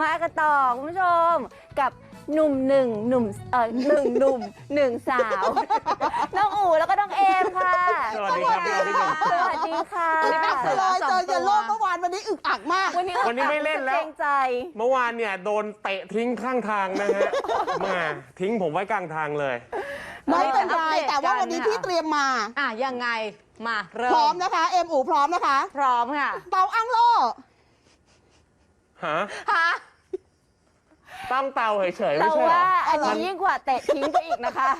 มากันต่อคุณผู้ชมกับหนุ่มหนึ่งหนุ่มเออหนึ่งหนุ่มหนึ่งสาว น้องอู๋แล้วก็น้องเอมค่ะ สวัสดีครับพี่ออมพี่หนึ่งสวัสดีค่ะไม่เป็นไรเลยเจอเยลโล่เมื่อวานวันนี้อึกอักมาก วันนี้วันนี้ไม่เล่นแล้วเกรงใจ เมื่อวานเนี่ยโดนเตะทิ้งข้างทางนะฮะมาทิ้งผมไว้กลางทางเลย ไม่เป็นไรอัปเดตแต่ว่าวันนี้กันพี่ค่ะเตรียมมา อะยังไงมาเริ่มพร้อมนะคะ เอ็มอูพร้อมนะคะ พร้อมค่ะเตาอั้งโล่ฮะฮะ ตั้งเตาเฉยๆเราไม่ใช่เหรว่าออันนี้ยิ่งกว่าเตะทิ้งไปอีกนะคะ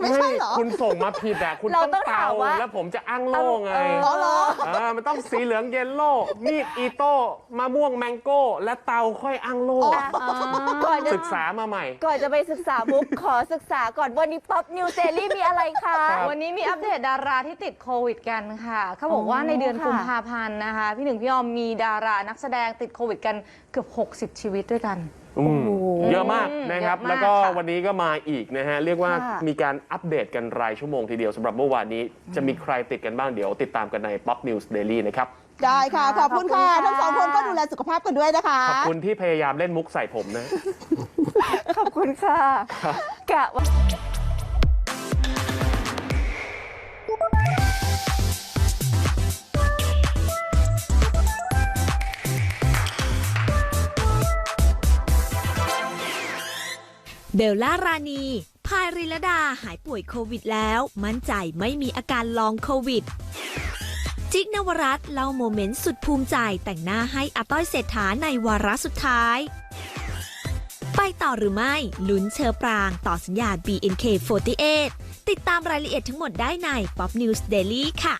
ไม่ใช่เหรอ คุณส่งมาผิดอะคุณเราต้องต้องเตาถามว่าแล้วผมจะอ้างโล่ไงเออ อ๋อเหรอเออมันต้องสีเหลืองเยลโล่มีดอีโต้มะม่วงแมงโก้ และเตาค่อยอ้างโล่อะก่อนจะศึกษามาใหม่ ก่อนจะไปศึกษาบุ๊กขอศึกษาก่อนวันนี้ป๊อปนิวเซรี่มีอะไรคะ ครับ วันนี้มีอัปเดตดาราที่ติดโควิดกันค่ะ เขาบอกว่าอ๋อในเดือนค่ะ กุมภาพันธ์นะคะ พี่หนึ่งพี่ยอมมีดารานักแสดงติดโควิดกันเกือบ 60 ชีวิตด้วยกัน อืมโอ้โหเยอะมากนะครับ เยอะมากแล้วก็ค่ะวันนี้ก็มาอีกนะฮะ เรียกว่าค่ะ มีการอัปเดตกันรายชั่วโมงทีเดียวสำหรับเมื่อวานนี้จะมีใครติดกันบ้างเดี๋ยวติดตามกันใน Pop News Daily นะครับ ได้ค่ะ ขอบคุณค่ะ ขอบคุณค่ะ ทั้งสองคนก็ดูแลสุขภาพกันด้วยนะคะ ขอบคุณที่พยายามเล่นมุกใส่ผมนะ ขอบคุณค่ะกะว่า เบลล่ารานีพายริลดาหายป่วยโควิดแล้ว มั่นใจไม่มีอาการลองโควิด จิ๊กนวรัตเล่าโมเมนต์สุดภูมิใจแต่งหน้าให้อาต้อยเศรษฐาในวาระสุดท้าย ไปต่อหรือไม่ลุ้นเชอปรางต่อสัญญา BNK48 ติดตามรายละเอียดทั้งหมดได้ใน Pop News Daily ค่ะ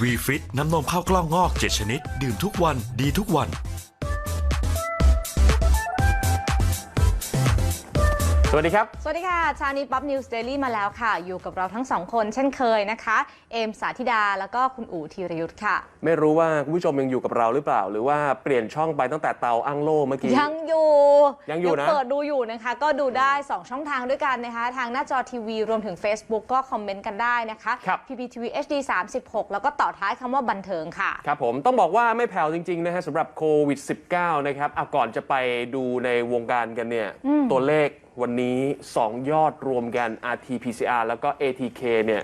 วีฟิตน้ำนมข้าวกล้องงอก 7 ชนิด ดื่มทุกวันดีทุกวัน สวัสดีครับ สวัสดีค่ะ ชานีป๊อปนิวส์เดลี่มาแล้วค่ะ อยู่กับเราทั้งสองคนเช่นเคยนะคะ เอมสาธิดาแล้วก็คุณอู๋ธีรยุทธ์ค่ะ ไม่รู้ว่าคุณผู้ชมยังอยู่กับเราหรือเปล่า หรือว่าเปลี่ยนช่องไปตั้งแต่เตาอั้งโล่เมื่อกี้ ยังอยู่ยังอยู่นะเปิดดูอยู่นะคะ ก็ดูได้ 2 ช่องทางด้วยกันนะคะ ทางหน้าจอทีวีรวมถึง Facebook ก็คอมเมนต์กันได้นะคะครับ PPTV HD 36 แล้วก็ต่อท้ายคำว่าบันเทิงค่ะ ครับผมต้องบอกว่าไม่แผ่วจริงๆนะฮะสำหรับโควิด -19 นะครับอะก่อนจะไปดูในวงการกันเนี่ยตัวเลข วันนี้ 2 ยอดรวมกัน RT-PCR แล้วก็ ATK เนี่ย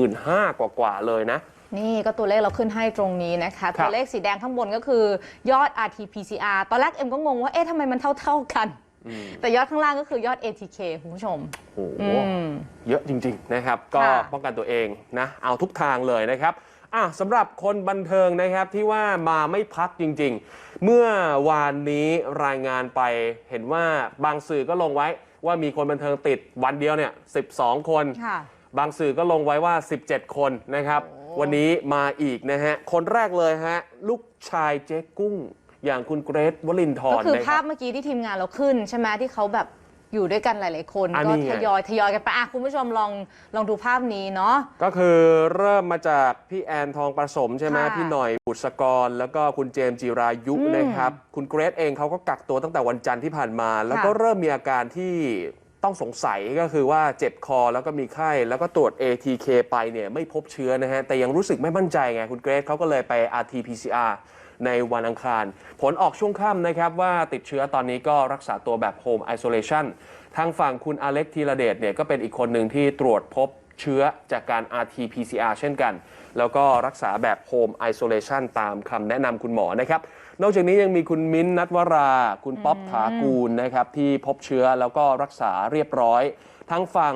45,000 กว่าๆเลยนะ นี่ก็ตัวเลขเราขึ้นให้ตรงนี้นะคะครับตัวเลขสีแดงข้างบนก็คือยอด RT-PCR ตอนแรกเอ็มก็งงว่า เอ๊ะทำไมมันเท่า ๆกัน แต่ยอดข้างล่างก็คือยอด ATK คุณผู้ชม โอ้โหอืมเยอะจริง ๆ นะครับ ก็ค่ะ ป้องกันตัวเองนะ เอาทุกทางเลยนะครับอะสำหรับคนบันเทิงนะครับที่ว่ามาไม่พักจริง ๆ เมื่อวานนี้รายงานไปเห็นว่าบางสื่อก็ลงไว้ ว่ามีคนบันเทิงติดวันเดียวเนี่ย 12 คนค่ะบางสื่อก็ลงไว้ว่า 17 คนนะครับ วันนี้มาอีกนะฮะ คนแรกเลยฮะ ลูกชายเจ๊กุ้ง อย่างคุณเกรทวลินทก็ร์คือนะคภารัพบเมื่อกี้ที่ทีมงานเราขึ้นใช่ไหมที่เขาแบบ อยู่ด้วยกันหลาย ๆ คนอันก็นี้ไง ทยอยทยอยกันไปอะคุณผู้ชมลองลองดูภาพนี้เนาะ ก็คือเริ่มมาจากพี่แอนทองประสมใช่ไหมค่ะพี่หน่อยบุษกร แล้วก็คุณเจมส์จิรายุอืมนะครับ คุณเกรทเองเขาก็กักตัวตั้งแต่วันจันทร์ที่ผ่านมา แล้วก็ค่ะเริ่มมีอาการที่ต้องสงสัยก็คือว่าเจ็บคอแล้วก็มีไข้ แล้วก็ตรวจ ATK ไปเนี่ยไม่พบเชื้อนะฮะ แต่ยังรู้สึกไม่มั่นใจไง คุณเกรทเขาก็เลยไป RT-PCR ในวันอังคาร ผลออกช่วงค่ำนะครับว่าติดเชื้อตอนนี้ก็รักษาตัวแบบ Home Isolation ทางฝั่งคุณอเล็กธีระเดชเนี่ยก็เป็นอีกคนหนึ่งที่ตรวจพบเชื้อจากการ RT-PCR เช่นกัน แล้วก็รักษาแบบ Home Isolation ตามคำแนะนำคุณหมอนะครับ นอกจากนี้ยังมีคุณมิ้นท์นัทวรา คุณป๊อปถากูลนะครับที่พบเชื้อแล้วก็รักษาเรียบร้อย ทั้งฝั่ง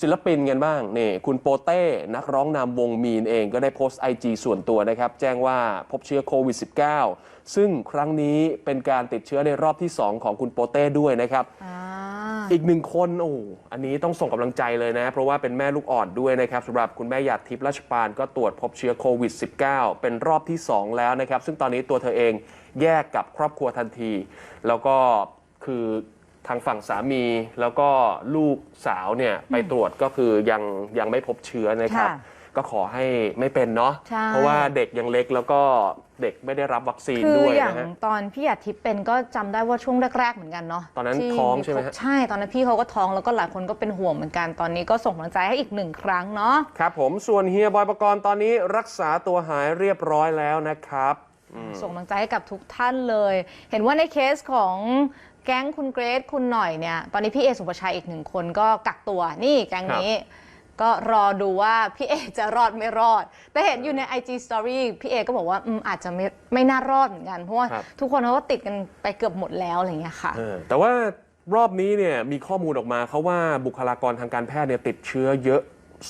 ศิลปินกันบ้างนี่คุณโปเต้ นักร้องนำวงมีนเองก็ได้โพสต์ IG ส่วนตัวนะครับ แจ้งว่าพบเชื้อโควิด -19 ซึ่งครั้งนี้เป็นการติดเชื้อในรอบที่ 2 ของคุณโปเต้ด้วยนะครับอ่าอีกหนึ่งคนโอ้อันนี้ต้องส่งกำลังใจเลยนะ เพราะว่าเป็นแม่ลูกอ่อนด้วยนะครับสำหรับคุณแม่หยาดทิพย์ราชปานก็ตรวจพบเชื้อโควิด -19 เป็นรอบที่ 2 แล้วนะครับ ซึ่งตอนนี้ตัวเธอเองแยกกับครอบครัวทันที แล้วก็คือ ทางฝั่งสามีแล้วก็ลูกสาวเนี่ยไปตรวจก็คือยังยังไม่พบเชื้อนะครับ ค่ะก็ขอให้ไม่เป็นเนาะใช่ เพราะว่าเด็กยังเล็กแล้วก็เด็กไม่ได้รับวัคซีนคือด้วยอย่างนะฮะ ตอนพี่อาทิตย์เป็นก็จำได้ว่าช่วงแรก ๆ เหมือนกันเนาะตอนนั้นที่ท้องใช่ไหมฮะ ใช่ตอนนั้นพี่เขาก็ท้องแล้วก็หลายคนก็เป็นห่วงเหมือนกันตอนนี้ก็ส่งกำลังใจให้อีกหนึ่งครั้งเนาะ ครับผมส่วนเฮียบอยปกรณ์ตอนนี้รักษาตัวหายเรียบร้อยแล้วนะครับ ส่งกำลังใจให้กับทุกท่านเลย เห็นว่าในเคสของ แก๊งคุณเกรซคุณหน่อยเนี่ย ตอนนี้พี่เอสุภาชัยอีกหนึ่งคนก็กักตัวนี่แก๊งนี้ ก็รอดูว่าพี่เอจะรอดไม่รอด แต่เห็นอยู่ใน IG Story พี่เอก็บอกว่าอืมอาจจะไม่ไม่น่ารอดเหมือนกัน เพราะว่าครับ ทุกคนเขาก็ติดกันไปเกือบหมดแล้วอะไรอย่างเงี้ยค่ะ เออแต่ว่ารอบนี้เนี่ยมีข้อมูลออกมาเขาว่าบุคลากรทางการแพทย์เนี่ยติดเชื้อเยอะ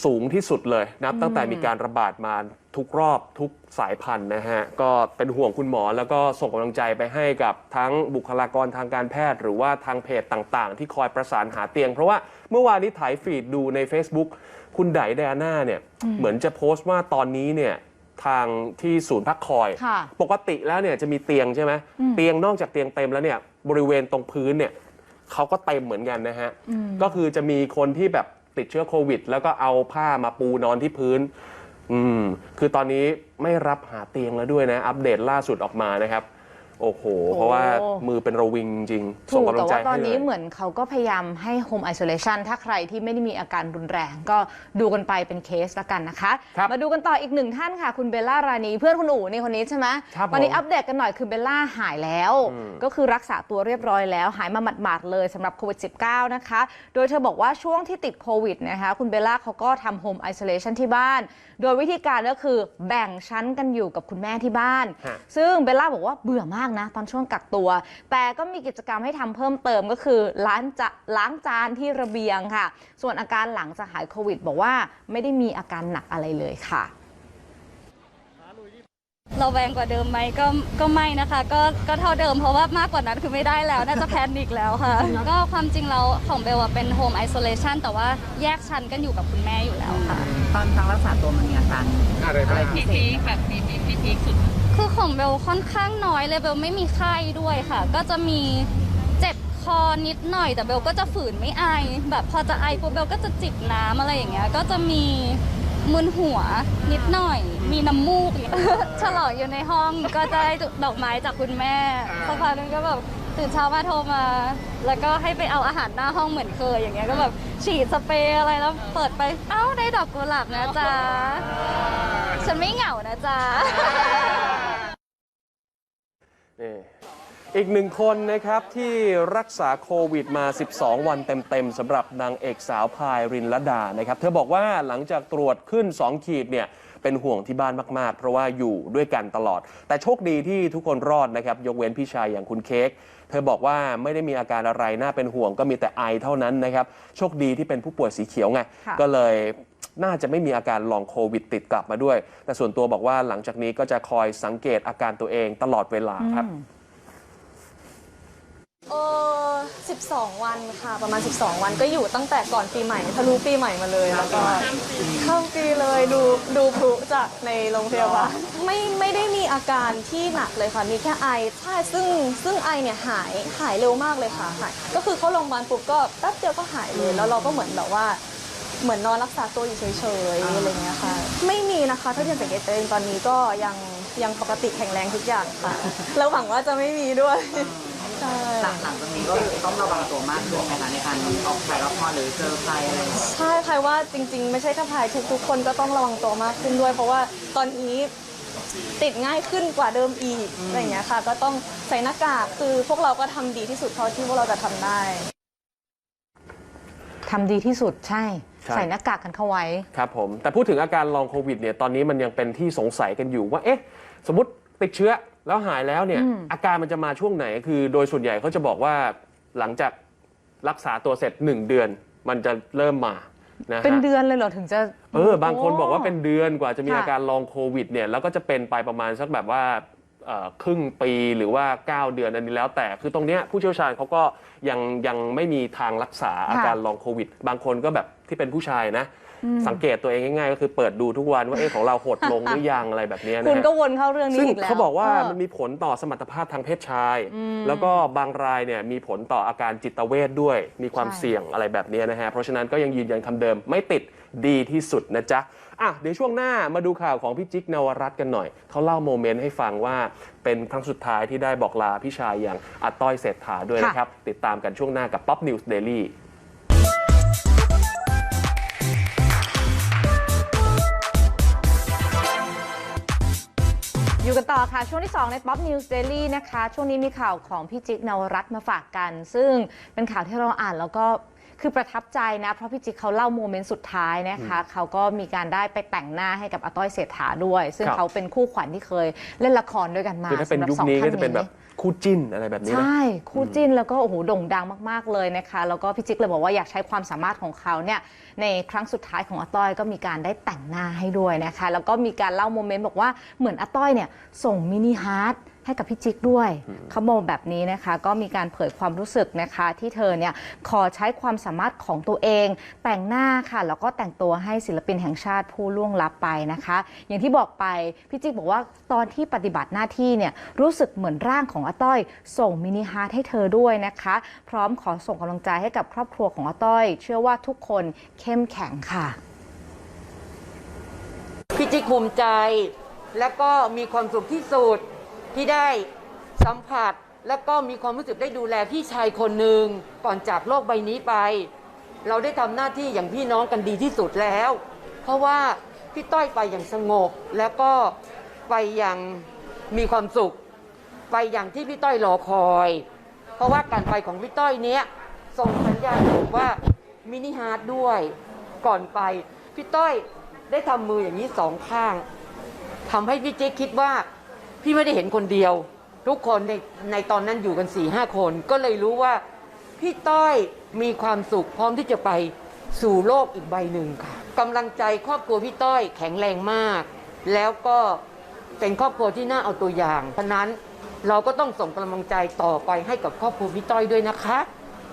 สูงที่สุดเลย นับตั้งแต่มีการระบาดมา ทุกรอบทุกสายพันธุ์นะฮะ ก็เป็นห่วงคุณหมอแล้วก็ส่งกำลังใจไปให้กับทั้งบุคลากรทางการแพทย์ หรือว่าทางเพจต่างๆ ที่คอยประสานหาเตียง เพราะว่าเมื่อวานนี้ถ่ายฟีดดูใน Facebook คุณไดไดอาน่าเนี่ยเหมือนจะโพสต์ว่าตอนนี้เนี่ยทางที่ศูนย์พักคอย ค่ะ ปกติแล้วเนี่ยจะมีเตียงใช่ไหมเตียงนอกจากเตียงเต็มแล้วเนี่ยบริเวณตรงพื้นเนี่ยเขาก็เต็มเหมือนกันนะฮะ ก็คือจะมีคนที่แบบติดเชื้อโควิด แล้วก็เอาผ้ามาปูนอนที่พื้น อืม คือตอนนี้ไม่รับหาเตียงแล้วด้วยนะ อัปเดตล่าสุดออกมานะครับ โอ้โห เพราะว่ามือเป็นระวิงจริงๆถูส่งกกำลัแต่งใจว่าตอนให้เลนี้ยเหมือนเขาก็พยายามให้ home isolation ถ้าใครที่ไม่ได้มีอาการรุนแรง ก็ดูกันไปเป็นเคสละกันนะคะ ครับมาดูกันต่ออีกหนึ่งท่านค่ะ คุณเบลล่ารานีเพื่อนคุณอู๋นี่คนนี้ใช่ไหมครับตอนนี้ผมอัปเดตกันหน่อยคือเบลล่าหายแล้ว อืม ก็คือรักษาตัวเรียบร้อยแล้ว หายมาหมาดๆเลยสำหรับโควิด -19 นะคะ โดยเธอบอกว่าช่วงที่ติดโควิดนะคะ คุณเบลล่าเขาก็ทำ home isolation ที่บ้าน โดยวิธีการก็คือแบ่งชั้นกันอยู่กับคุณแม่ที่บ้าน ฮะ ซึ่งเบลล่าบอกว่าเบื่อมากนะ ตอนช่วงกักตัว แต่ก็มีกิจกรรมให้ทำเพิ่มเติมก็คือล้างจะล้างจานที่ระเบียงค่ะ ส่วนอาการหลังจากหายโควิด บอกว่าไม่ได้มีอาการหนักอะไรเลยค่ะ เราแวงกว่าเดิมไหมก็ก็ไม่นะคะ ก็ก็เท่าเดิมเพราะว่ามากกว่านั้นคือไม่ได้แล้ว น่าจะแพนิกแล้วค่ะ ก็ความจริงเราของเบลอะเป็นโฮมไอโซเลชันแต่ว่าแยกชั้นกันอยู่กับคุณแม่อยู่แล้วค่ะ ตอนพักรักษาตัวมันมีอาการอะไรพิเศษแบบมีมีพีคสุดคือของเบลค่อนข้างน้อยเลยเบลไม่มีไข้ด้วยค่ะ ก็จะมีเจ็บคอนิดหน่อยแต่เบลก็จะฝืนไม่ไอแบบพอจะไอปุ๊บเบลก็จะจิบน้ำอะไรอย่างเงี้ยก็จะมี มึนหัวนิดหน่อย มีน้ำมูกอย่างเงี้ยฉลองอยู่ในห้องก็จะได้ดอกไม้จากคุณแม่สักพักนึงก็แบบตื่นเช้ามาโทรมา แล้วก็ให้ไปเอาอาหารหน้าห้องเหมือนเคยอย่างเงี้ยก็แบบฉีดสเปรย์อะไรแล้วเปิดไปเอ้าได้ดอกกุหลาบนะจ๊ะฉันไม่เหงานะจ๊ะนี่ อีกหนึ่งคนนะครับที่รักษาโควิดมา 12 วันเต็ม ๆสำหรับนางเอกสาวพายรินลดานะครับ เธอบอกว่าหลังจากตรวจขึ้น 2 ขีดเนี่ยเป็นห่วงที่บ้านมาก ๆ เพราะว่าอยู่ด้วยกันตลอด แต่โชคดีที่ทุกคนรอดนะครับ ยกเว้นพี่ชายอย่างคุณเค้กเธอบอกว่าไม่ได้มีอาการอะไรน่าเป็นห่วงก็มีแต่ไอเท่านั้นนะครับ โชคดีที่เป็นผู้ป่วยสีเขียวไงค่ะก็เลยน่าจะไม่มีอาการลองโควิดติดกลับมาด้วย แต่ส่วนตัวบอกว่าหลังจากนี้ก็จะคอยสังเกตอาการตัวเองตลอดเวลาครับ เออ12 วันค่ะ ประมาณ 12 วันก็อยู่ตั้งแต่ก่อนปีใหม่ทะลุปีใหม่มาเลยแล้วก็ข้ามปีเลยดูดูพลุจากในโรงพยาบาลไม่ไม่ได้มีอาการที่หนักเลยค่ะ มีแค่ไอใช่ซึ่งซึ่งไอเนี่ยหายหายเร็วมากเลยค่ะหายก็คือเข้าโรงพยาบาลปุ๊บก็แป๊บเดียวก็หายเลย แล้วเราก็เหมือนแบบว่า เหมือนนอนรักษาตัวอยู่เฉยๆอะไรเงี้ยค่ะ ไม่มีนะคะ ถ้าเทียบสังเกตตัวเองตอนนี้ก็ยังยังปกติแข็งแรงทุกอย่างค่ะแล้วหวังว่าจะไม่มีด้วย ใช่ หลังหลังจากนี้ก็ต้องระวังตัวมากขึ้นไหมคะในการออกถ่ายละครหรือเจอใครอะไรอย่างเงี้ยใช่พายว่าจริง ๆ ไม่ใช่แค่พายทุกๆคนก็ต้องระวังตัวมากขึ้นด้วย เพราะว่าตอนนี้ติดง่ายขึ้นกว่าเดิมอีกอะไรอย่างเงี้ยค่ะ ก็ต้องใส่หน้ากากคือพวกเราก็ทำดีที่สุดเท่าที่พวกเราจะทำได้ ทำดีที่สุดใช่ ใช่ ใส่หน้ากากกันเข้าไว้ ครับผม แต่พูดถึงอาการลองโควิดเนี่ยตอนนี้มันยังเป็นที่สงสัยกันอยู่ว่าเอ๊ะ สมมติติดเชื้อ แล้วหายแล้วเนี่ยอาการมันจะมาช่วงไหน คือโดยส่วนใหญ่เขาจะบอกว่าหลังจากรักษาตัวเสร็จ 1 เดือน มันจะเริ่มมานะฮะ เป็นเดือนเลยเหรอถึงจะเออบางคนบอกว่าเป็นเดือนกว่าจะมีค่ะอาการลองโควิดเนี่ยแล้วก็จะเป็นไปประมาณสักแบบว่าเอ่อครึ่งปีหรือว่า9 เดือนอันนี้แล้วแต่คือตรงเนี้ยผู้เชี่ยวชาญเขาก็ยังยังไม่มีทางรักษาอาการลองโควิด บางคนก็แบบที่เป็นผู้ชายนะ สังเกตตัวเองง่ายๆก็คือเปิดดูทุกวันว่าเอ๊ะของเราหดลงหรือยังอะไรแบบเนี้ยนะคุณฮะก็วนเข้าเรื่องนี้ซึ่งอีกแล้วเขาบอกว่าเออมันมีผลต่อสมรรถภาพทางเพศชาย แล้วก็บางรายเนี่ยมีผลต่ออาการจิตเวทด้วย มีความใช่เสี่ยงอะไรแบบนี้นะฮะเพราะฉะนั้นก็ยังยืนยันคำเดิมไม่ติดดีที่สุดนะจ๊ะอะเดี๋ยวช่วงหน้ามาดูข่าวของพี่จิ๊กนวรัตน์กันหน่อย เขาเล่าโมเมนต์ให้ฟังว่าเป็นครั้งสุดท้ายที่ได้บอกลาพี่ชายอย่างอาต้อยเศรษฐาด้วยนะครับ ติดตามกันช่วงหน้ากับ Pop News Daily อยู่อยู่กันต่อค่ะ ช่วงที่ 2 ใน Pop News Daily นะคะ ช่วงนี้มีข่าวของพี่จิ๊กนวรัตน์มาฝากกัน ซึ่งเป็นข่าวที่เราอ่านแล้วก็คือประทับใจนะ เพราะพี่จิ๊กเขาเล่าโมเมนต์สุดท้ายนะคะ เขาก็มีการได้ไปแต่งหน้าให้กับอาต้อยเศรษฐาด้วย ซึ่งครับเขาเป็นคู่ขวัญที่เคยเล่นละครด้วยกันมาคือถ้าเป็นสำหรับยุคสองนี้ท่าก็จะเป็นแบบ คู่จิ้นอะไรแบบนี้นะ ใช่ คู่จิ้นแล้วก็โอ้โหโด่งดังมากๆเลยนะคะ แล้วก็พี่จิ๊กเลยบอกว่าอยากใช้ความสามารถของเขาเนี่ยในครั้งสุดท้ายของอาต้อยก็มีการได้แต่งหน้าให้ด้วยนะคะ แล้วก็มีการเล่าโมเมนต์บอกว่าเหมือนอาต้อยเนี่ยส่งมินิฮาร์ด ให้กับพี่จิ๊กด้วยเขาบอกแบบนี้นะคะ ก็มีการเผยความรู้สึกนะคะ ที่เธอเนี่ยขอใช้ความสามารถของตัวเอง แต่งหน้าค่ะ แล้วก็แต่งตัวให้ศิลปินแห่งชาติผู้ล่วงลับไปนะคะ อย่างที่บอกไปพี่จิ๊กบอกว่าตอนที่ปฏิบัติหน้าที่เนี่ยรู้สึกเหมือนร่างของอาต้อย ส่งมินิฮาร์ทให้เธอด้วยนะคะ พร้อมขอส่งกำลังใจให้กับครอบครัวของอาต้อย เชื่อว่าทุกคนเข้มแข็งค่ะพี่จิ๊กภูมิใจแล้วก็มีความสุขที่สุด ที่ได้สัมผัสแล้วก็มีความรู้สึกได้ดูแลพี่ชายคนหนึ่งก่อนจากโลกใบนี้ไป เราได้ทำหน้าที่อย่างพี่น้องกันดีที่สุดแล้ว เพราะว่าพี่ต้อยไปอย่างสงบแล้วก็ไปอย่างมีความสุข ไปอย่างที่พี่ต้อยรอคอย เพราะว่าการไปของพี่ต้อยเนี้ยส่งสัญญาณบอกว่ามินิฮาร์ดด้วยก่อนไป พี่ต้อยได้ทำมืออย่างนี้สองข้างทำให้พี่เจ๊คิดว่า พี่ไม่ได้เห็นคนเดียว ทุกคนในในตอนนั้นอยู่กันสี่ห้าคน ก็เลยรู้ว่าพี่ต้อยมีความสุขพร้อมที่จะไปสู่โลกอีกใบหนึ่งค่ะกำลังใจครอบครัวพี่ต้อยแข็งแรงมาก แล้วก็เป็นครอบครัวที่น่าเอาตัวอย่างฉะนั้นเราก็ต้องส่งกำลังใจต่อไปให้กับครอบครัวพี่ต้อยด้วยนะคะ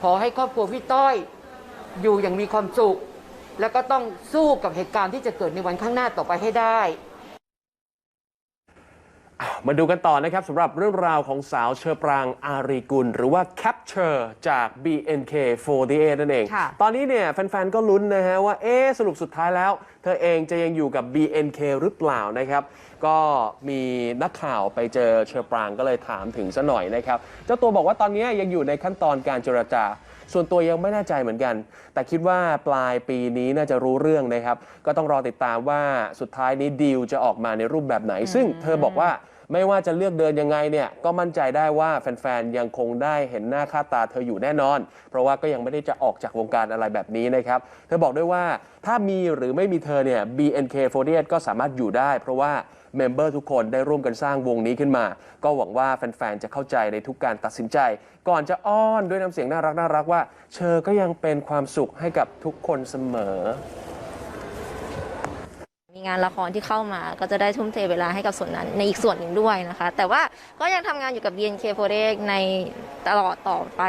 ขอให้ครอบครัวพี่ต้อยอยู่อย่างมีความสุข แล้วก็ต้องสู้กับเหตุการณ์ที่จะเกิดในวันข้างหน้าต่อไปให้ได้ มาดูกันต่อนะครับสำหรับเรื่องราวของสาวเชอปรางอารีกุล หรือว่า Capture จาก BNK48 นั่นเองค่ะตอนนี้เนี่ยแฟนๆ ก็ลุ้นนะฮะว่าเอ๊ะสรุปสุดท้ายแล้ว เธอเองจะยังอยู่กับ BNK หรือเปล่านะครับ ก็มีนักข่าวไปเจอเชอปรางก็เลยถามถึงซะหน่อยนะครับ เจ้าตัวบอกว่าตอนนี้ยังอยู่ในขั้นตอนการเจรจา ส่วนตัวยังไม่แน่ใจเหมือนกัน แต่คิดว่าปลายปีนี้น่าจะรู้เรื่องนะครับ ก็ต้องรอติดตามว่าสุดท้ายนี้ดีลจะออกมาในรูปแบบไหน ซึ่งเธอบอกว่าไม่ว่าจะเลือกเดินยังไงเนี่ย ก็มั่นใจได้ว่าแฟน ๆ ยังคงได้เห็นหน้าค่าตาเธออยู่แน่นอน เพราะว่าก็ยังไม่ได้จะออกจากวงการอะไรแบบนี้นะครับ เธอบอกด้วยว่าถ้ามีหรือไม่มีเธอเนี่ย BNK48 ก็สามารถอยู่ได้ เพราะว่า เมมเบอร์ทุกคนได้ร่วมกันสร้างวงนี้ขึ้นมา ก็หวังว่าแฟนๆ จะเข้าใจในทุกการตัดสินใจ ก่อนจะอ้อนด้วยน้ำเสียงน่ารักน่ารักว่า เชอก็ยังเป็นความสุขให้กับทุกคนเสมอ งานละครที่เข้ามาก็จะได้ทุ่มเทเวลาให้กับส่วนนั้นในอีกส่วนหนึ่งด้วยนะคะ แต่ว่าก็ยังทำงานอยู่กับ BNK48 ในตลอดต่อไป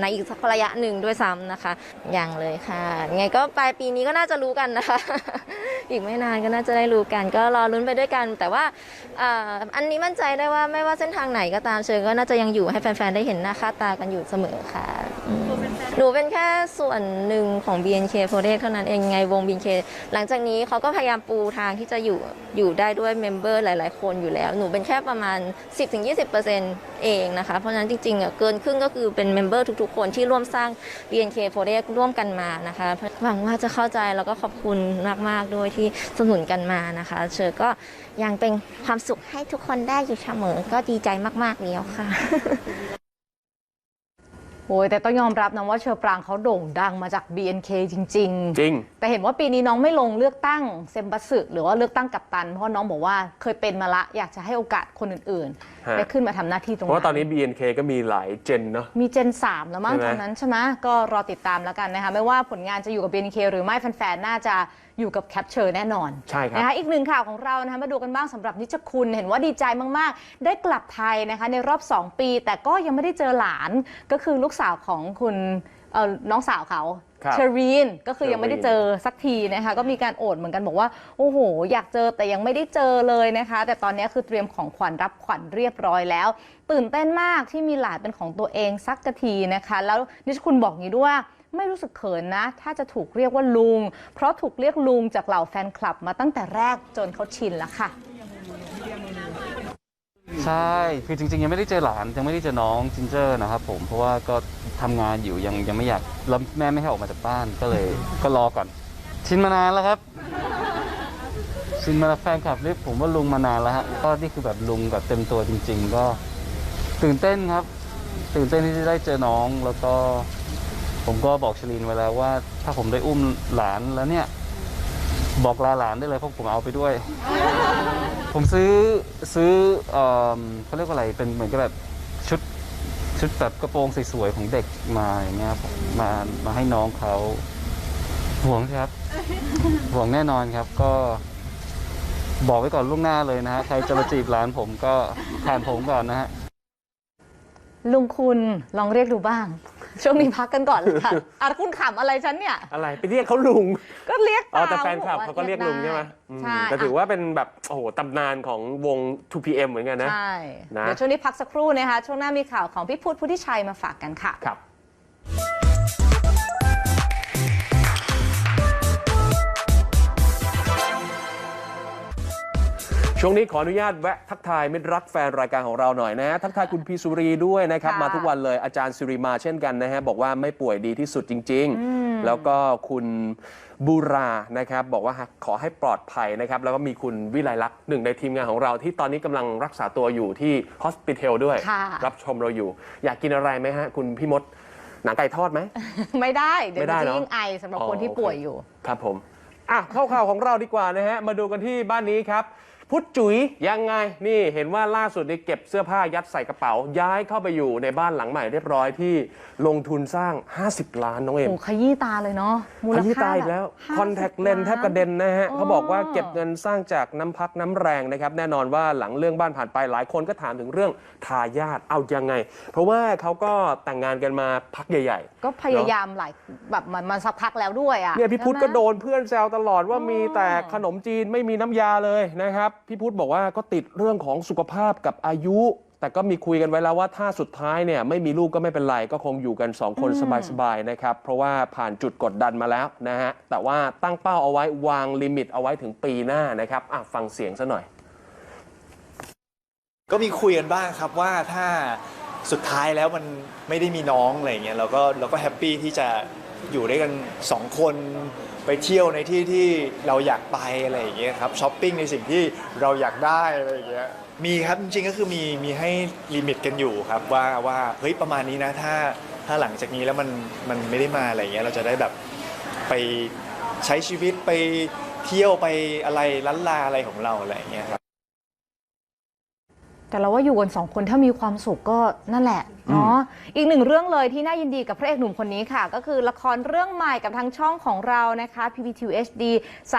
ในอีกสักระยะหนึ่งด้วยซ้ำนะคะอย่างเลยค่ะไงก็ปลายปีนี้ก็น่าจะรู้กันนะคะ อีกไม่นานก็น่าจะได้รู้กัน ก็รอลุ้นไปด้วยกัน แต่ว่าอ,อันนี้มั่นใจได้ว่าไม่ว่าเส้นทางไหนก็ตามเชิญก็น่าจะยังอยู่ให้แฟนๆได้เห็นหน้าค่าตากันอยู่เสมอค่ะ หนูเป็นแค่ส่วนหนึ่งของ BNK48 เท่านั้นเองไงวง BNK หลังจากนี้เขาก็พยายามปูทางที่จะอยู่อยู่ได้ด้วยเมมเบอร์หลาย ๆ คนอยู่แล้ว หนูเป็นแค่ประมาณ 10-20%เองนะคะ เพราะฉะนั้นจริงๆอะเกินครึ่งก็คือเป็นเมมเบอร์ทุกๆ คนที่ร่วมสร้าง BNK48 ร่วมกันมานะคะหวังว่าจะเข้าใจแล้วก็ขอบคุณมาก ๆ ด้วยที่สนับสนุนกันมานะคะ เชอก็ยังเป็นความสุขให้ทุกคนได้อยู่เสมอก็ดีใจมาก ๆ แล้วค่ะ โอ้ยแต่ต้องยอมรับนะว่าเชอปรางเขาโด่งดังมาจาก BNK จริงจริงๆแต่เห็นว่าปีนี้น้องไม่ลงเลือกตั้งเซมบัสสึหรือว่าเลือกตั้งกัปตัน เพราะน้องบอกว่าเคยเป็นมาละอยากจะให้โอกาสคนอื่นฮะ ๆได้ขึ้นมาทำหน้าที่ตรงเพราะว่าตอนนั้นนี้ BNK ก็มีหลายเจนเนาะ มีเจน 3 แล้วมั้งใช่ไหม ตอนนั้นใช่ไหมก็รอติดตามแล้วกันนะคะไม่ว่าผลงานจะอยู่กับ BNK หรือไม่แฟนๆน่าจะ อยู่กับ Capture แน่นอนใช่ครับนะคะอีกหนึ่งข่าวของเรานะคะมาดูกันบ้างสำหรับนิชคุณเห็นว่าดีใจมากๆ ได้กลับไทยนะคะในรอบ 2 ปี แต่ก็ยังไม่ได้เจอหลานก็คือลูกสาวของคุณเอ่อน้องสาวเขาครับเชอรีนก็คือยังไม่ได้เจอสักทีนะคะก็มีการโอดเหมือนกันบอกว่า โอ้โห อยากเจอแต่ยังไม่ได้เจอเลยนะคะ แต่ตอนนี้คือเตรียมของขวัญรับขวัญเรียบร้อยแล้ว ตื่นเต้นมากที่มีหลานเป็นของตัวเองสักกะทีนะคะ แล้วนิชคุณบอกงี้ด้วยว่า ไม่รู้สึกเขินนะ ถ้าจะถูกเรียกว่าลุง เพราะถูกเรียกลุงจากเหล่าแฟนคลับมาตั้งแต่แรกจนเขาชินแล้วค่ะ ใช่ คือจริงๆ ยังไม่ได้เจอหลานยังไม่ได้เจอน้องจินเจอร์นะครับผม เพราะว่าก็ทำงานอยู่ยังยังไม่อยากแล้วแม่ไม่ให้ออกมาจากบ้านก็เลยก็รอก่อน ชินมานานแล้วครับจริงมาแฟนคลับเรียกผมว่าลุงมานานแล้วฮะ ก็นี่คือแบบลุงแบบเต็มตัวจริง ๆ ก็ตื่นเต้นครับ ตื่นเต้นที่จะได้เจอน้องแล้วก็ ผมก็บอกชลีนไว้แล้วว่า ถ้าผมได้อุ้มหลานแล้วเนี่ย บอกลาหลานได้เลยเพราะผมเอาไปด้วย ผมซื้อซื้อเออเขาเรียกว่าอะไรเป็นเหมือนกับแบบชุดชุดแบบกระโปรงสวยๆของเด็กมาอย่างเงี้ยผมมามาให้น้องเขาห่วงครับห่วงแน่นอนครับก็ บอกไว้ก่อนล่วงหน้าเลยนะฮะใครจะมาจีบหลานผมก็ผ่านผมก่อนนะฮะลุงคุณลองเรียกดูบ้าง ช่วงนี้พักกันก่อนเลยค่ะอะคุณขำอะไรฉันเนี่ย อะไรไปเรียกเขาลุงก็เรียกอ๋อตามแต่แฟนคลับว่เขาก็เรียกลุงใช่ไหมได้อืมใช่แต่ถือว่าเป็นแบบโอ้โหตำนานของวง 2PM เหมือนกันนะ ใช่นะ เดี๋ยวช่วงนี้พักสักครู่นะคะ ช่วงหน้ามีข่าวของพี่พุทธพุทธิชัยมาฝากกันค่ะ ครับ ช่วงนี้ขออนุญาตแวะทักทายมิตรรักแฟนรายการของเราหน่อยนะฮะทักทายคุณพีสุรีด้วยนะครับ ค่ะมาทุกวันเลยอาจารย์สิริมาเช่นกันนะฮะบอกว่าไม่ป่วยดีที่สุดจริง ๆ แล้วก็คุณบูรานะครับ บอกว่าขอให้ปลอดภัยนะครับ แล้วก็มีคุณวิไลลักษณ์หนึ่งในทีมงานของเราที่ตอนนี้กำลังรักษาตัวอยู่ที่ฮอสพิทอลด้วย ค่ะ รับชมเราอยู่ อยากกินอะไรไหมฮะ คุณพี่มดหนังไก่ทอดไหม ไม่ได้ เดี๋ยวไม่ได้มันจะเนอะยิ่งไอสำหรับอ๋อคนที่โอเค ป่วยอยู่ ครับผม อะเข้าข่าวของเราดีกว่านะฮะ มาดูกันที่บ้านนี้ครับ พุทธจุ๋ยยังไงนี่เห็นว่าล่าสุดนี่เก็บเสื้อผ้ายัดใส่กระเป๋า ย้ายเข้าไปอยู่ในบ้านหลังใหม่เรียบร้อยที่ลงทุนสร้าง 50 ล้านน้องเอ็มโอ้ขยี้ตาเลยเนาะมูลขค่ายี้ตาอีกแล้วบบคอนแทค50เลนแทบกระเด็นนะฮะอ๋อเขาบอกว่าเก็บเงินสร้างจากน้ำพักน้ำแรงนะครับ แน่นอนว่าหลังเรื่องบ้านผ่านไปหลายคนก็ถามถึงเรื่องทายาทเอายังไง เพราะว่าเขาก็แต่งงานกันมาพักใหญ่ ๆ ก็พยายามหลายแบบมันมันสักพักแล้วด้วยอะเนี่ยพี่พุทธใช่ไหมก็โดนเพื่อนแซวตลอดว่าอ๋อมีแต่ขนมจีนไม่มีน้ำยาเลยนะครับพี่พุทธบอกว่าก็ติดเรื่องของสุขภาพกับอายุ แต่ก็มีคุยกันไว้แล้วว่าถ้าสุดท้ายเนี่ยไม่มีลูกก็ไม่เป็นไรก็คงอยู่กัน 2 คนสบายๆนะครับ เพราะว่าผ่านจุดกดดันมาแล้วนะฮะ แต่ว่าตั้งเป้าเอาไว้วางลิมิตเอาไว้ถึงปีหน้านะครับอะฟังเสียงซะหน่อย ก็มีคุยกันบ้างครับว่าถ้าสุดท้ายแล้วมันไม่ได้มีน้องอะไรเงี้ยเราก็เราก็แฮปปี้ที่จะ อยู่ด้วยกันสองคนไปเที่ยวในที่ที่เราอยากไปอะไรอย่างเงี้ยครับช้อปปิ้งในสิ่งที่เราอยากได้อะไรอย่างเงี้ยมีครับจริงๆก็คือมีมีให้ลิมิตกันอยู่ครับว่าว่าเฮ้ยประมาณนี้นะถ้าถ้าหลังจากนี้แล้วมันมันไม่ได้มาอะไรอย่างเงี้ยเราจะได้แบบไปใช้ชีวิตไปเที่ยวไปอะไรล้านลาอะไรของเราอะไรอย่างเงี้ยครับ แต่เราว่าอยู่กันสองคนถ้ามีความสุขก็นั่นแหละเนาะอีกหนึ่งเรื่องเลยที่น่ายินดีกับพระเอกหนุ่มคนนี้ค่ะ ก็คือละครเรื่องใหม่กับทางช่องของเรานะคะ PPTV HD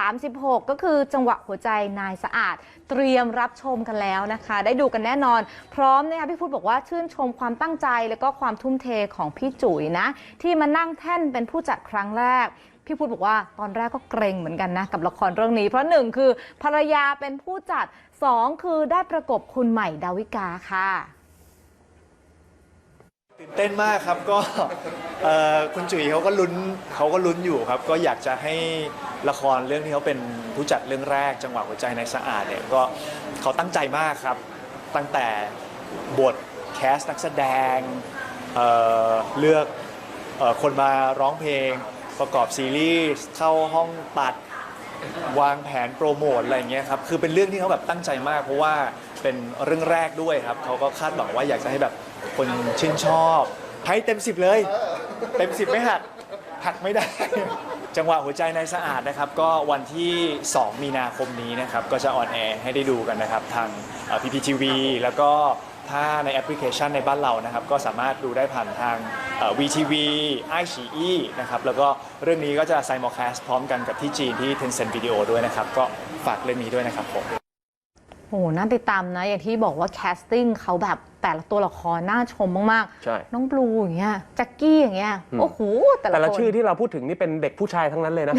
36 ก็คือจังหวะหัวใจนายสะอาด เตรียมรับชมกันแล้วนะคะ ได้ดูกันแน่นอน พร้อมนะคะพี่พุทธบอกว่าชื่นชมความตั้งใจ แล้วก็ความทุ่มเทของพี่จุ๋ยนะ ที่มานั่งแท่นเป็นผู้จัดครั้งแรกพี่พุทธบอกว่าตอนแรกก็เกรงเหมือนกันนะกับละครเรื่องนี้ เพราะหนึ่งคือภรรยาเป็นผู้จัด สองคือได้ประกบคุณใหม่ดาวิกาค่ะตื่นเต้นมากครับก็คุณจุ๋ยเขาก็ลุ้นเขาก็ลุ้นอยู่ครับ ก็อยากจะให้ละครเรื่องที่เขาเป็นผู้จัดเรื่องแรกจังหวะหัวใจในสะอาดเนี่ยก็เขาตั้งใจมากครับ ตั้งแต่บทแคสนักแสดงเเลือกอคนมาร้องเพลงประกอบซีรีส์เข้าห้องตัด วางแผนโปรโมทอะไรเงี้ยครับคือเป็นเรื่องที่เขาแบบตั้งใจมาก เพราะว่าเป็นเรื่องแรกด้วยครับเขาก็คาดหวังว่าอยากจะให้แบบคนชื่นชอบให้เต็มสิบเลย เต็มสิบไม่หักหักไม่ได้ จังหวะหัวใจในสะอาดนะครับก็วันที่ 2 มีนาคมนี้นะครับก็จะออนแอร์ให้ได้ดูกันนะครับ ทางพีพีทีวีแล้วก็ ถ้าในแอปพลิเคชันในบ้านเรานะครับ ก็สามารถดูได้ผ่านทางวีทีวีไอชีอีนะครับ แล้วก็เรื่องนี้ก็จะไซมอลแคสพร้อมกันกับที่จีนที่ Tencent Video ด้วยนะครับ ก็ฝากเรื่องนี้ด้วยนะครับผม โอ้โหน่าติดตามนะ อย่างที่บอกว่าแคสติ้งเขาแบบแต่ละตัวละครน่าชมมากใช่ ๆ น้องบลูอย่างเงี้ยแจ็คกี้อย่างเงี้ยอืมโอ้โห แต่แต่ละละคนชื่อที่เราพูดถึงนี่เป็นเด็กผู้ชายทั้งนั้นเลยนะ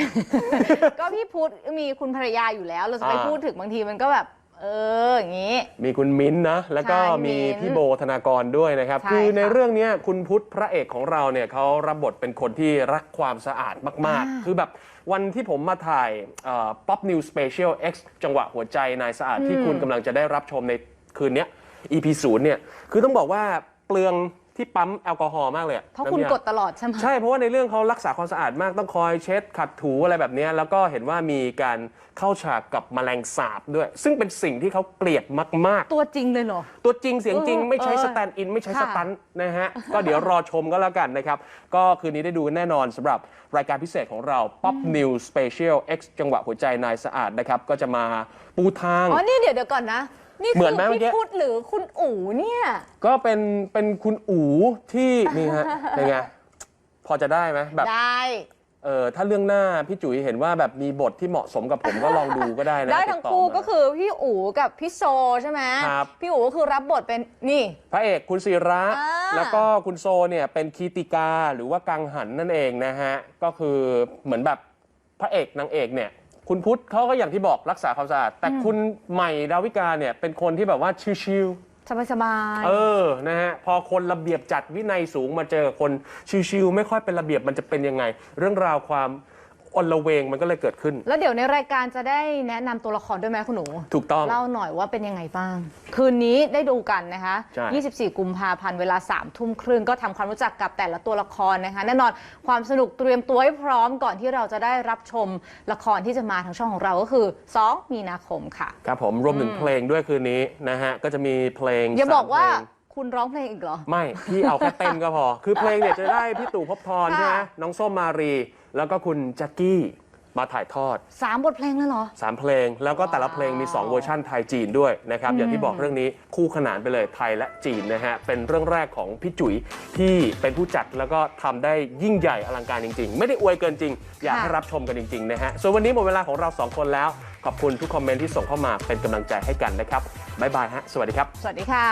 ก็พี่พุทธมีคุณภรรยาอยู่แล้ว เราจะไปอ่า พูดถึงบางทีมันก็แบบ เออ อย่างงี้ มีคุณมิ้นท์นะ แล้วก็ใช่มีมิ้นท์พี่โบธนากรด้วยนะครับ ใช่คือในค่ะเรื่องเนี้ยคุณพุทธพระเอกของเราเนี่ยเขารับบทเป็นคนที่รักความสะอาดมากอ่าๆคือแบบวันที่ผมมาถ่ายเอ่อ Pop News Special X จังหวะหัวใจนายสะอาดที่คุณกำลังจะได้รับชมในคืนเนี้ย EP 0เนี่ย คือต้องบอกว่าเปลือง ที่ปั๊มแอลกอฮอล์มากเลยอเพราะคุณน้ำยกดตลอดใช่ไหมใช่เพราะว่าในเรื่องเขารักษาความสะอาดมากต้องคอยเช็ดขัดถูอะไรแบบเนี้ยแล้วก็เห็นว่ามีการเข้าฉากกับแมลงสาบด้วย ซึ่งเป็นสิ่งที่เขาเกลียดมากตัวจริงเลยเหรอๆตัวจริงเสียงจริงเออไม่ใช้เออสแตนด์อินไม่ใช้ค่ะสตันท์นะฮะ ก็เดี๋ยวรอชมก็แล้วกันนะครับ ก็คืนนี้ได้ดูกันแน่นอนสำหรับรายการพิเศษของเรา Pop News Special X จังหวะหัวใจนายสะอาดนะครับก็จะมาปูทางอ๋อนี่เดี๋ยวเดี๋ยวก่อนนะ นี่เหมืคืออนไหมเมื่อกี้ พี่พุทธหรือคุณอู๋เนี่ย ก็เป็นเป็นคุณอู๋ที่นี่ฮะ เป็นไงพอจะได้ไหมแบบได้เออถ้าเรื่องหน้าพี่จุ๋ยเห็นว่าแบบมีบทที่เหมาะสมกับผมก็ลองดูก็ได้นะได้ทั้งติต่อคู่มา ก็คือพี่อู๋กับพี่โซใช่ไหมครับ พี่อู๋ก็คือรับบทเป็นนี่ พระเอกคุณศิระ อ่า แล้วก็คุณโซเนี่ยเป็นคีติกาหรือว่ากังหันนั่นเองนะฮะ ก็คือเหมือนแบบพระเอกนางเอกเนี่ย คุณพุทธเขาก็อย่างที่บอกรักษาความสะอาด แต่คุณใหม่ดาวิกาเนี่ยเป็นคนที่แบบว่าชิวสบายสบายๆๆเออนะฮะพอคนระเบียบจัดวินัยสูงมาเจอกับคนชิวๆไม่ค่อยเป็นระเบียบมันจะเป็นยังไง เรื่องราวความ อลเวงมันก็เลยเกิดขึ้น แล้วเดี๋ยวในรายการจะได้แนะนำตัวละครด้วยไหมคุณหนู ถูกต้อง เล่าหน่อยว่าเป็นยังไงบ้าง คืนนี้ได้ดูกันนะคะ ใช่ 24 กุมภาพันธ์เวลา 3 ทุ่มครึ่งก็ทำความรู้จักกับแต่ละตัวละครนะคะ แน่นอนความสนุกเตรียมตัวให้พร้อมก่อนที่เราจะได้รับชมละครที่จะมาทางช่องของเราก็คือ 2 มีนาคมค่ะ ครับผมรวมถึงเพลงด้วยคืนนี้นะฮะก็จะมีเพลงอย่าบอกสมว่าเพลง คุณร้องเพลงอีกเหรอ ไม่ พี่เอาแค่เต้นก็พอ คือเพลงเนี่ยจะได้พี่ตู่ภพบทรค่ะใช่ไหมน้องส้มมารี แล้วก็คุณแจ็คกี้มาถ่ายทอด3บทเพลงเลยเหรอ3เพลง แล้วก็แต่ละเพลงมี 2 เวอร์ชั่นไทยจีนด้วยนะครับ อย่างที่บอกเรื่องนี้คู่ขนานไปเลยไทยและจีนนะฮะ เป็นเรื่องแรกของพี่จุ๋ยที่เป็นผู้จัดแล้วก็ทำได้ยิ่งใหญ่อลังการจริง ๆ ไม่ได้อวยเกินจริง อยากให้รับชมกันจริง ๆ นะฮะ ส่วนวันนี้หมดเวลาของเราสองคนแล้ว ขอบคุณทุกคอมเมนต์ที่ส่งเข้ามาเป็นกำลังใจให้กันนะครับบ๊ายบายฮะสวัสดีครับ สวัสดีค่ะ